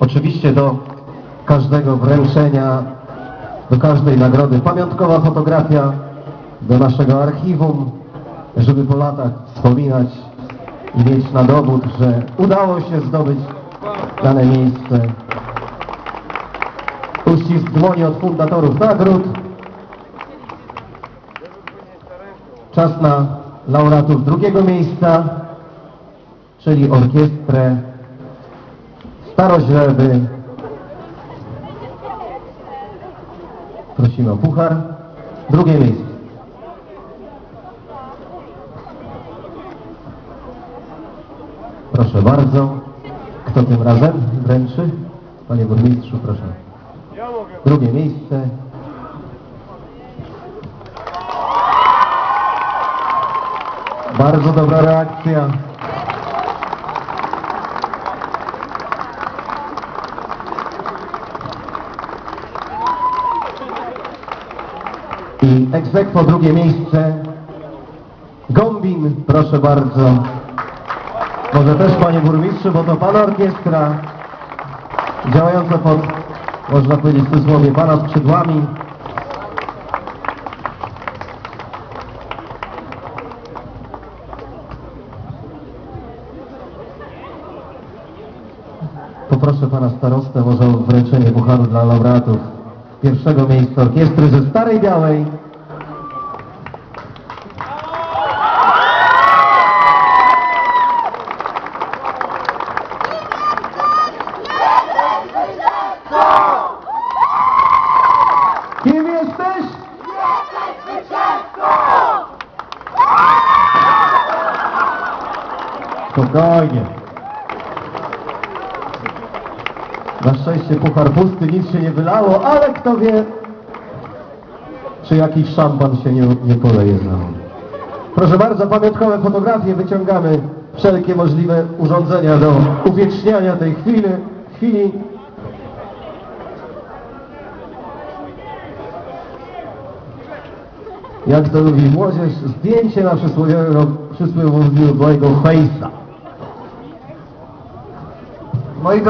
Oczywiście do każdego wręczenia, do każdej nagrody pamiątkowa fotografia do naszego archiwum, żeby po latach wspominać i mieć na dowód, że udało się zdobyć dane miejsce. Uścisk dłoni od fundatorów nagród. Czas na laureatów drugiego miejsca, czyli orkiestrę Staroźreby. Prosimy o puchar. Drugie miejsce. Proszę bardzo. Kto tym razem wręczy? Panie burmistrzu, proszę. Drugie miejsce. Bardzo dobra reakcja. I egzekwo drugie miejsce. Gombin, proszę bardzo. Może też panie burmistrzu, bo to pana orkiestra działająca pod, można powiedzieć w cudzysłowie, pana skrzydłami. Poproszę pana starostę może o wręczenie pucharu dla laureatów pierwszego miejsca orkiestry ze Starej Białej. Kim jesteś? Spokojnie. Na szczęście puchar pusty, nic się nie wylało, ale kto wie, czy jakiś szampan się nie, nie poleje znowu. Proszę bardzo, pamiątkowe fotografie, wyciągamy wszelkie możliwe urządzenia do uwieczniania tej chwili. chwili. Jak to lubi młodzież, zdjęcie na przysłowiowego, przysłowiowego face'a. Moi